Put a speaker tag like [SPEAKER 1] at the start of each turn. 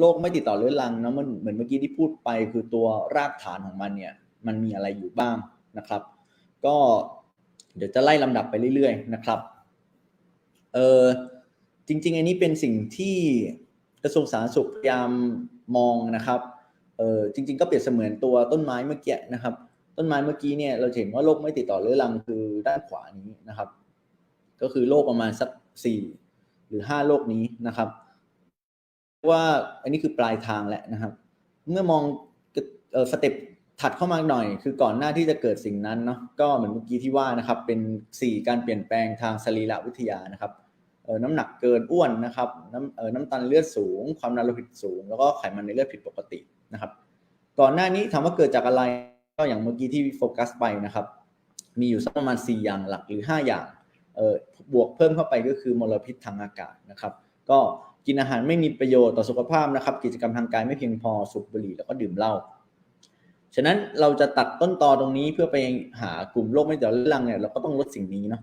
[SPEAKER 1] โรคไม่ติดต่อเรื้อรังนะมันเหมือนเมื่อกี้ที่พูดไปคือตัวรากฐานของมันเนี่ย มันมีอะไรอยู่บ้างนะครับ ก็เดี๋ยวจะไล่ลำดับไปเรื่อยๆนะครับเออจริง ๆ อันนี้เป็นสิ่งที่กระทรวงสาธารณสุขพยายามมองนะครับเออจริง ๆ ก็เปรียบเสมือนตัวต้นไม้เมื่อกี้นะครับ ต้นไม้เมื่อกี้เนี่ยเราเห็นว่าโรคไม่ติดต่อเรื้อรังคือด้านขวานี้นะครับ ก็คือโรคประมาณสักสี่หรือห้าโรคนี้นะครับ ว่าอันนี้คือปลายทางแหละนะครับ เมื่อมองสเต็ปถัดเข้ามาหน่อย คือก่อนหน้าที่จะเกิดสิ่งนั้นเนาะก็เหมือนเมื่อกี้ที่ว่านะครับ เป็นสี่การเปลี่ยนแปลงทางสรีรวิทยานะครับน้ำหนักเกินอ้วนนะครับน้ำน้ำตาลเลือดสูง ความดันโลหิตสูง แล้วก็ไขมันในเลือดผิดปกตินะครับ ก่อนหน้านี้ถามว่าเกิดจากอะไรก็อย่างเมื่อกี้ที่โฟกัสไปนะครับ มีอยู่สักประมาณ 4 อย่างหลักหรือ 5 อย่างบวกเพิ่มเข้าไปก็คือมลพิษทางอากาศนะครับ ก็กินอาหารไม่มีประโยชน์ต่อสุขภาพนะครับ กิจกรรมทางกายไม่เพียงพอสูบบุหรี่แล้วก็ดื่มเหล้าฉะนั้นเราจะตัดต้นตอตรงนี้เพื่อไปหากลุ่มโรคไม่ต่อเรื้อรังเนี่ยเราก็ต้องลดสิ่งนี้เนาะ